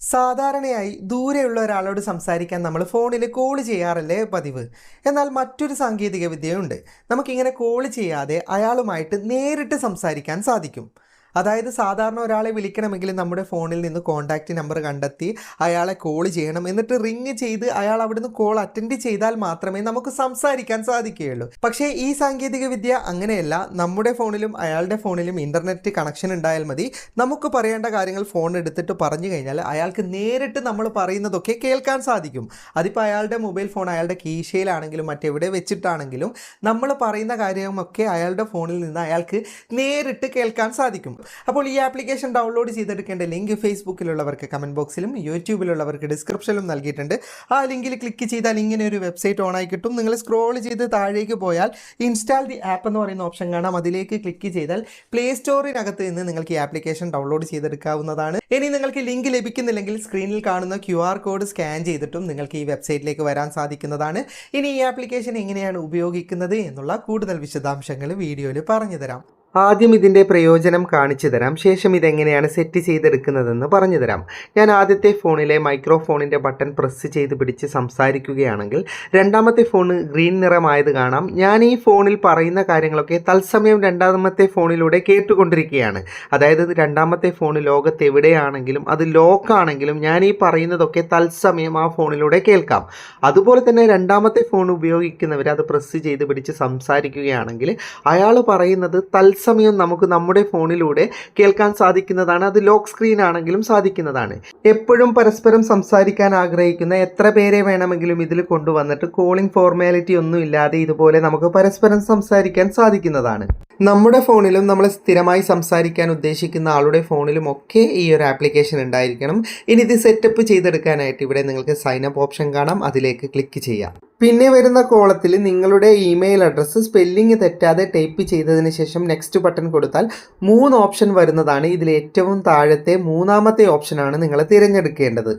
സാധാരണയായി ദൂരെയുള്ള ഒരാളോട് സംസാരിക്കാൻ നമ്മൾ ഫോണിൽ കോൾ ചെയ്യാറല്ലേ പതിവ്. എന്നാൽ മറ്റൊരു സാങ്കേതിക വിദ്യയുണ്ട് നമുക്കിങ്ങനെ കോൾ ചെയ്യാതെ അയാളുമായിട്ട് നേരിട്ട് സംസാരിക്കാൻ സാധിക്കും. അതായത് സാധാരണ ഒരാളെ വിളിക്കണമെങ്കിൽ നമ്മുടെ ഫോണിൽ നിന്ന് കോൺടാക്റ്റ് നമ്പർ കണ്ടെത്തി അയാളെ കോൾ ചെയ്യണം. എന്നിട്ട് റിങ് ചെയ്ത് അയാൾ അവിടുന്ന് കോൾ അറ്റൻഡ് ചെയ്താൽ മാത്രമേ നമുക്ക് സംസാരിക്കാൻ സാധിക്കുകയുള്ളൂ. പക്ഷേ ഈ സാങ്കേതിക വിദ്യ അങ്ങനെയല്ല. നമ്മുടെ ഫോണിലും അയാളുടെ ഫോണിലും ഇന്റർനെറ്റ് കണക്ഷൻ ഉണ്ടായാൽ മതി. നമുക്ക് പറയേണ്ട കാര്യങ്ങൾ ഫോൺ എടുത്തിട്ട് പറഞ്ഞു കഴിഞ്ഞാൽ അയാൾക്ക് നേരിട്ട് നമ്മൾ പറയുന്നതൊക്കെ കേൾക്കാൻ സാധിക്കും. അതിപ്പോൾ അയാളുടെ മൊബൈൽ ഫോൺ അയാളുടെ കീശയിലാണെങ്കിലും മറ്റെവിടെ വെച്ചിട്ടാണെങ്കിലും നമ്മൾ പറയുന്ന കാര്യമൊക്കെ അയാളുടെ ഫോണിൽ നിന്ന് അയാൾക്ക് നേരിട്ട് കേൾക്കാൻ സാധിക്കും. അപ്പോൾ ഈ ആപ്ലിക്കേഷൻ ഡൗൺലോഡ് ചെയ്തെടുക്കേണ്ട ലിങ്ക് ഫേസ്ബുക്കിലുള്ളവർക്ക് കമന്റ് ബോക്സിലും യൂട്യൂബിലുള്ളവർക്ക് ഡിസ്ക്രിപ്ഷനിലും നൽകിയിട്ടുണ്ട്. ആ ലിങ്കിൽ ക്ലിക്ക് ചെയ്താൽ ഇങ്ങനെ ഒരു വെബ്സൈറ്റ് ഓണായി കിട്ടും. നിങ്ങൾ സ്ക്രോൾ ചെയ്ത് താഴേക്ക് പോയാൽ ഇൻസ്റ്റാൾ ദി ആപ്പ് എന്ന് പറയുന്ന ഓപ്ഷൻ കാണാം. അതിലേക്ക് ക്ലിക്ക് ചെയ്താൽ പ്ലേ സ്റ്റോറിനകത്ത് നിന്ന് നിങ്ങൾക്ക് ഈ ആപ്ലിക്കേഷൻ ഡൗൺലോഡ് ചെയ്തെടുക്കാവുന്നതാണ്. ഇനി നിങ്ങൾക്ക് ലിങ്ക് ലഭിക്കുന്നില്ലെങ്കിൽ സ്ക്രീനിൽ കാണുന്ന ക്യു കോഡ് സ്കാൻ ചെയ്തിട്ടും നിങ്ങൾക്ക് ഈ വെബ്സൈറ്റിലേക്ക് വരാൻ സാധിക്കുന്നതാണ്. ഇനി ഈ ആപ്ലിക്കേഷൻ എങ്ങനെയാണ് ഉപയോഗിക്കുന്നത് എന്നുള്ള കൂടുതൽ വിശദാംശങ്ങൾ വീഡിയോയിൽ പറഞ്ഞു തരാം ആദ്യം ഇതിന്റെ പ്രയോജനം കാണിച്ചു തരാം. ശേഷം ഇതെങ്ങനെയാണ് സെറ്റ് ചെയ്തെടുക്കുന്നതെന്ന് പറഞ്ഞു തരാം. ഞാൻ ആദ്യത്തെ ഫോണിലെ മൈക്രോഫോണിന്റെ ബട്ടൺ പ്രസ് ചെയ്ത് പിടിച്ച് സംസാരിക്കുകയാണെങ്കിൽ രണ്ടാമത്തെ ഫോൺ ഗ്രീൻ നിറമായത് കാണാം. ഞാൻ ഈ ഫോണിൽ പറയുന്ന കാര്യങ്ങളൊക്കെ തത്സമയം രണ്ടാമത്തെ ഫോണിലൂടെ കേട്ടുകൊണ്ടിരിക്കുകയാണ്. അതായത് രണ്ടാമത്തെ ഫോൺ ലോകത്ത് എവിടെയാണെങ്കിലും അത് ലോക്കാണെങ്കിലും ഞാൻ ഈ പറയുന്നതൊക്കെ തത്സമയം ആ ഫോണിലൂടെ കേൾക്കാം. അതുപോലെ തന്നെ രണ്ടാമത്തെ ഫോൺ ഉപയോഗിക്കുന്നവർ അത് പ്രസ് ചെയ്ത് പിടിച്ച് സംസാരിക്കുകയാണെങ്കിൽ അയാൾ പറയുന്നത് തത്സമയം നമുക്ക് നമ്മുടെ ഫോണിലൂടെ കേൾക്കാൻ സാധിക്കുന്നതാണ്. അത് ലോക്ക് സ്ക്രീൻ ആണെങ്കിലും സാധിക്കുന്നതാണ്. എപ്പോഴും പരസ്പരം സംസാരിക്കാൻ ആഗ്രഹിക്കുന്ന എത്ര പേരെ വേണമെങ്കിലും ഇതിൽ കൊണ്ടുവന്നിട്ട് കോളിംഗ് ഫോർമാലിറ്റി ഒന്നും ഇല്ലാതെ ഇതുപോലെ നമുക്ക് പരസ്പരം സംസാരിക്കാൻ സാധിക്കുന്നതാണ്. നമ്മുടെ ഫോണിലും നമ്മൾ സ്ഥിരമായി സംസാരിക്കാൻ ഉദ്ദേശിക്കുന്ന ആളുടെ ഫോണിലും ഒക്കെ ഈ ഒരു ആപ്ലിക്കേഷൻ ഉണ്ടായിരിക്കണം. ഇനി ഇത് സെറ്റപ്പ് ചെയ്തെടുക്കാനായിട്ട് ഇവിടെ നിങ്ങൾക്ക് സൈൻ അപ്പ് ഓപ്ഷൻ കാണാം. അതിലേക്ക് ക്ലിക്ക് ചെയ്യാം. പിന്നെ വരുന്ന കോളത്തിൽ നിങ്ങളുടെ ഇമെയിൽ അഡ്രസ്സ് സ്പെല്ലിംഗ് തെറ്റാതെ ടൈപ്പ് ചെയ്തതിന് ശേഷം നെക്സ്റ്റ് ബട്ടൺ കൊടുത്താൽ മൂന്ന് ഓപ്ഷൻ വരുന്നതാണ്. ഇതിൽ ഏറ്റവും താഴത്തെ മൂന്നാമത്തെ ഓപ്ഷനാണ് നിങ്ങൾ തിരഞ്ഞെടുക്കേണ്ടത്.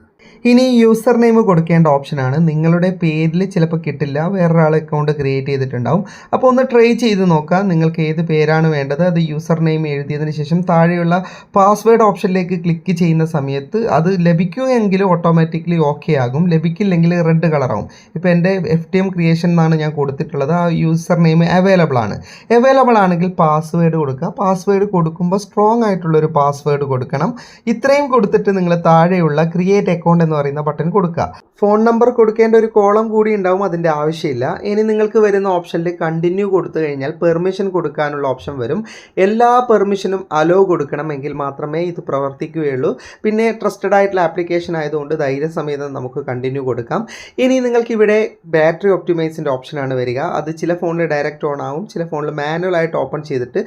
ഇനി യൂസർ നെയിം കൊടുക്കേണ്ട ഓപ്ഷനാണ് നിങ്ങളുടെ പേരിൽ ചിലപ്പോൾ കിട്ടില്ല. വേറൊരാൾ അക്കൗണ്ട് ക്രിയേറ്റ് ചെയ്തിട്ടുണ്ടാവും. അപ്പോൾ ഒന്ന് ട്രൈ ചെയ്ത് നോക്കാം. നിങ്ങൾക്ക് ഏത് പേരാണ് വേണ്ടത്? അത് യൂസർ നെയിം എഴുതിയതിന് ശേഷം താഴെയുള്ള പാസ്വേഡ് ഓപ്ഷനിലേക്ക് ക്ലിക്ക് ചെയ്യുന്ന സമയത്ത് അത് ലഭിക്കുമെങ്കിൽ ഓട്ടോമാറ്റിക്കലി ഓക്കെ ആകും. ലഭിക്കില്ലെങ്കിൽ റെഡ് കളറാവും ഇപ്പോൾ എന്റെ എഫ് ടി എം ക്രിയേഷൻ എന്നാണ് ഞാൻ കൊടുത്തിട്ടുള്ളത്. ആ യൂസർ നെയിം അവൈലബിൾ ആണ്. അവൈലബിൾ ആണെങ്കിൽ പാസ്വേഡ് കൊടുക്കുക. പാസ്വേഡ് കൊടുക്കുമ്പോൾ സ്ട്രോങ് ആയിട്ടുള്ളൊരു പാസ്വേഡ് കൊടുക്കണം. ഇത്രയും കൊടുത്തിട്ട് നിങ്ങൾ താഴെയുള്ള ക്രിയേറ്റ് അക്കൗണ്ട് എന്ന് പറയുന്ന ബട്ടൺ കൊടുക്കുക. ഫോൺ നമ്പർ കൊടുക്കേണ്ട ഒരു കോളം കൂടി ഉണ്ടാവും അതിന്റെ ആവശ്യമില്ല. ഇനി നിങ്ങൾക്ക് വരുന്ന ഓപ്ഷനിൽ കണ്ടിന്യൂ കൊടുത്തു കഴിഞ്ഞാൽ പെർമിഷൻ കൊടുക്കാനുള്ള ഓപ്ഷൻ വരും. എല്ലാ പെർമിഷനും അലോ കൊടുക്കണമെങ്കിൽ മാത്രമേ ഇത് പ്രവർത്തിക്കുകയുള്ളൂ. പിന്നെ ട്രസ്റ്റഡ് ആയിട്ടുള്ള ആപ്ലിക്കേഷൻ ആയതുകൊണ്ട് ധൈര്യസമേതം നമുക്ക് കണ്ടിന്യൂ കൊടുക്കാം. ഇനി നിങ്ങൾക്ക് ഇവിടെ ബാറ്ററി ഒപ്റ്റിമൈസിന്റെ ഓപ്ഷനാണ് വരിക. അത് ചില ഫോണിൽ ഡയറക്റ്റ് ഓൺ ആവും. ചില ഫോണിൽ മാനുവൽ ആയിട്ട് ഓപ്പൺ ചെയ്തിട്ട്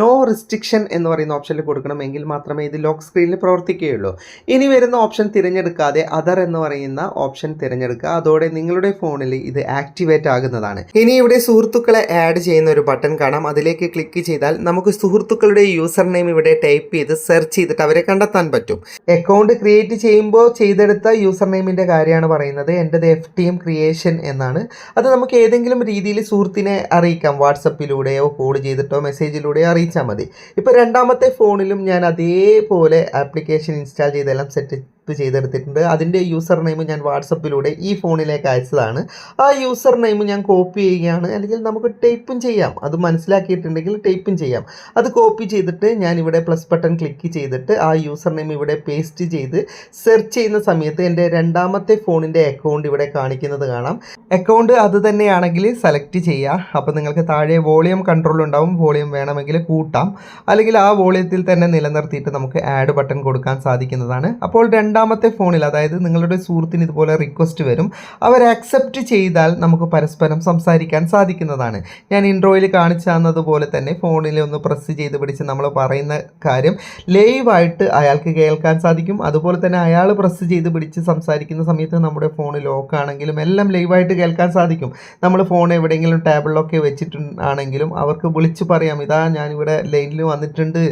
നോ റിസ്ട്രിക്ഷൻ എന്ന് പറയുന്ന ഓപ്ഷനിൽ കൊടുക്കണമെങ്കിൽ മാത്രമേ ഇത് ലോക്ക് സ്ക്രീനിൽ പ്രവർത്തിക്കുകയുള്ളൂ. ഇനി വരുന്ന ഓപ്ഷൻ തിരഞ്ഞെടുക്കാതെ അതർ എന്ന് പറയുന്ന ഓപ്ഷൻ തിരഞ്ഞെടുക്കുക. അതോടെ നിങ്ങളുടെ ഫോണിൽ ഇത് ആക്ടിവേറ്റ് ആകുന്നതാണ്. ഇനി ഇവിടെ സുഹൃത്തുക്കളെ ആഡ് ചെയ്യുന്ന ഒരു ബട്ടൺ കാണാം. അതിലേക്ക് ക്ലിക്ക് ചെയ്താൽ നമുക്ക് സുഹൃത്തുക്കളുടെ യൂസർ നെയിം ഇവിടെ ടൈപ്പ് ചെയ്ത് സെർച്ച് ചെയ്തിട്ട് അവരെ കണ്ടെത്താൻ പറ്റും. അക്കൗണ്ട് ക്രിയേറ്റ് ചെയ്യുമ്പോൾ ചെയ്തെടുത്ത യൂസർ നെയിമിന്റെ കാര്യമാണ് പറയുന്നത്. എന്റെത് എഫ് ടി എം ക്രിയേഷൻ എന്നാണ്. അത് നമുക്ക് ഏതെങ്കിലും രീതിയിൽ സുഹൃത്തിനെ അറിയിക്കാം. വാട്സപ്പിലൂടെയോ കോൾ ചെയ്തിട്ടോ മെസ്സേജിലൂടെയോ അറിയിച്ചാൽ മതി. ഇപ്പോൾ രണ്ടാമത്തെ ഫോണിലും ഞാൻ അതേപോലെ ആപ്ലിക്കേഷൻ ഇൻസ്റ്റാൾ ചെയ്തെല്ലാം സെറ്റ് ചെയ്തെടുത്തിട്ടുണ്ട്. അതിന്റെ യൂസർ നെയിം ഞാൻ വാട്സപ്പിലൂടെ ഈ ഫോണിലേക്ക് അയച്ചതാണ്. ആ യൂസർ നെയിം ഞാൻ കോപ്പി ചെയ്യുകയാണ്. അല്ലെങ്കിൽ നമുക്ക് ടൈപ്പും ചെയ്യാം. അത് മനസ്സിലാക്കിയിട്ടുണ്ടെങ്കിൽ ടൈപ്പും ചെയ്യാം. അത് കോപ്പി ചെയ്തിട്ട് ഞാൻ ഇവിടെ പ്ലസ് ബട്ടൺ ക്ലിക്ക് ചെയ്തിട്ട് ആ യൂസർ നെയിം ഇവിടെ പേസ്റ്റ് ചെയ്ത് സെർച്ച് ചെയ്യുന്ന സമയത്ത് എന്റെ രണ്ടാമത്തെ ഫോണിന്റെ അക്കൗണ്ട് ഇവിടെ കാണിക്കുന്നത് കാണാം. അക്കൗണ്ട് അത് തന്നെയാണെങ്കിൽ സെലക്ട് ചെയ്യുക. അപ്പോൾ നിങ്ങൾക്ക് താഴെ വോളിയം കൺട്രോൾ ഉണ്ടാവും. വോളിയം വേണമെങ്കിൽ കൂട്ടാം. അല്ലെങ്കിൽ ആ വോളിയത്തിൽ തന്നെ നിലനിർത്തിയിട്ട് നമുക്ക് ആഡ് ബട്ടൺ കൊടുക്കാൻ സാധിക്കുന്നതാണ്. അപ്പോൾ രണ്ടാമത്തെ ഫോണിൽ അതായത് നിങ്ങളുടെ സുഹൃത്തിന് ഇതുപോലെ റിക്വസ്റ്റ് വരും. അവർ അക്സെപ്റ്റ് ചെയ്താൽ നമുക്ക് പരസ്പരം സംസാരിക്കാൻ സാധിക്കുന്നതാണ്. ഞാൻ ഇൻട്രോയിൽ കാണിച്ചു തന്നതുപോലെ തന്നെ ഫോണിൽ ഒന്ന് പ്രസ് ചെയ്ത് പിടിച്ച് നമ്മൾ പറയുന്ന കാര്യം ലൈവായിട്ട് അയാൾക്ക് കേൾക്കാൻ സാധിക്കും. അതുപോലെ തന്നെ അയാൾ പ്രസ് ചെയ്ത് പിടിച്ച് സംസാരിക്കുന്ന സമയത്ത് നമ്മുടെ ഫോൺ ലോക്ക് ആണെങ്കിലും എല്ലാം ലൈവായിട്ട് കേൾക്കാൻ സാധിക്കും. നമ്മൾ ഫോൺ എവിടെയെങ്കിലും ടേബിളിലൊക്കെ വെച്ചിട്ടുണ്ടാണെങ്കിലും അവർക്ക് വിളിച്ച് പറയാം ഇതാ ഞാനിവിടെ ലൈനിൽ വന്നിട്ടുണ്ട്.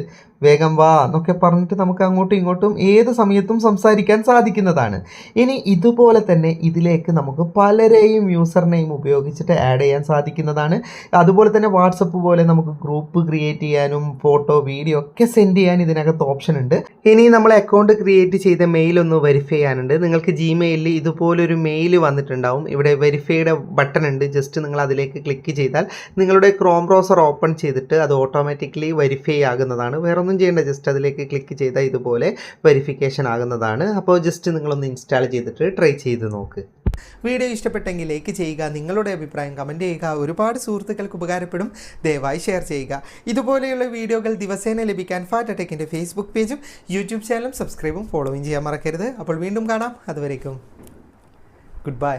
വേഗം വാ എന്നൊക്കെ പറഞ്ഞിട്ട് നമുക്ക് അങ്ങോട്ടും ഇങ്ങോട്ടും ഏത് സമയത്തും സംസാരിക്കാൻ സാധിക്കുന്നതാണ്. ഇനി ഇതുപോലെ തന്നെ ഇതിലേക്ക് നമുക്ക് പലരെയും യൂസർ നെയിം ഉപയോഗിച്ചിട്ട് ആഡ് ചെയ്യാൻ സാധിക്കുന്നതാണ്. അതുപോലെ തന്നെ വാട്സപ്പ് പോലെ നമുക്ക് ഗ്രൂപ്പ് ക്രിയേറ്റ് ചെയ്യാനും ഫോട്ടോ വീഡിയോ ഒക്കെ സെൻഡ് ചെയ്യാൻ ഇതിനകത്ത് ഓപ്ഷൻ ഉണ്ട്. ഇനി നമ്മൾ അക്കൗണ്ട് ക്രിയേറ്റ് ചെയ്ത മെയിൽ ഒന്ന് വെരിഫൈ ചെയ്യാനുണ്ട്. നിങ്ങൾക്ക് ജിമെയിലിൽ ഇതുപോലൊരു മെയിൽ വന്നിട്ടുണ്ടാവും. ഇവിടെ വെരിഫൈയുടെ ബട്ടൺ ഉണ്ട്. ജസ്റ്റ് നിങ്ങൾ അതിലേക്ക് ക്ലിക്ക് ചെയ്താൽ നിങ്ങളുടെ ക്രോം ബ്രൗസർ ഓപ്പൺ ചെയ്തിട്ട് അത് ഓട്ടോമാറ്റിക്കലി വെരിഫൈ ആകുന്നതാണ്. വേറെ ഒന്നും ചെയ്യേണ്ട. ജസ്റ്റ് അതിലേക്ക് ക്ലിക്ക് ചെയ്താൽ ഇതുപോലെ വെരിഫിക്കേഷൻ ആകുന്നതാണ്. അപ്പോൾ ജസ്റ്റ് നിങ്ങളൊന്ന് ഇൻസ്റ്റാൾ ചെയ്തിട്ട് ട്രൈ ചെയ്ത് നോക്ക്. വീഡിയോ ഇഷ്ടപ്പെട്ടെങ്കിൽ ലൈക്ക് ചെയ്യുക നിങ്ങളുടെ അഭിപ്രായം കമന്റ് ചെയ്യുക ഒരുപാട് സുഹൃത്തുക്കൾക്ക് ഉപകാരപ്പെടും. ദയവായി ഷെയർ ചെയ്യുക. ഇതുപോലെയുള്ള വീഡിയോകൾ ദിവസേന ലഭിക്കാൻ ഫാറ്റ് ടെക്കിന്റെ ഫേസ്ബുക്ക് പേജും യൂട്യൂബ് ചാനലും സബ്സ്ക്രൈബും ഫോളോയും ചെയ്യാൻ മറക്കരുത്. അപ്പോൾ വീണ്ടും കാണാം. അതുവരേക്കും. Good bye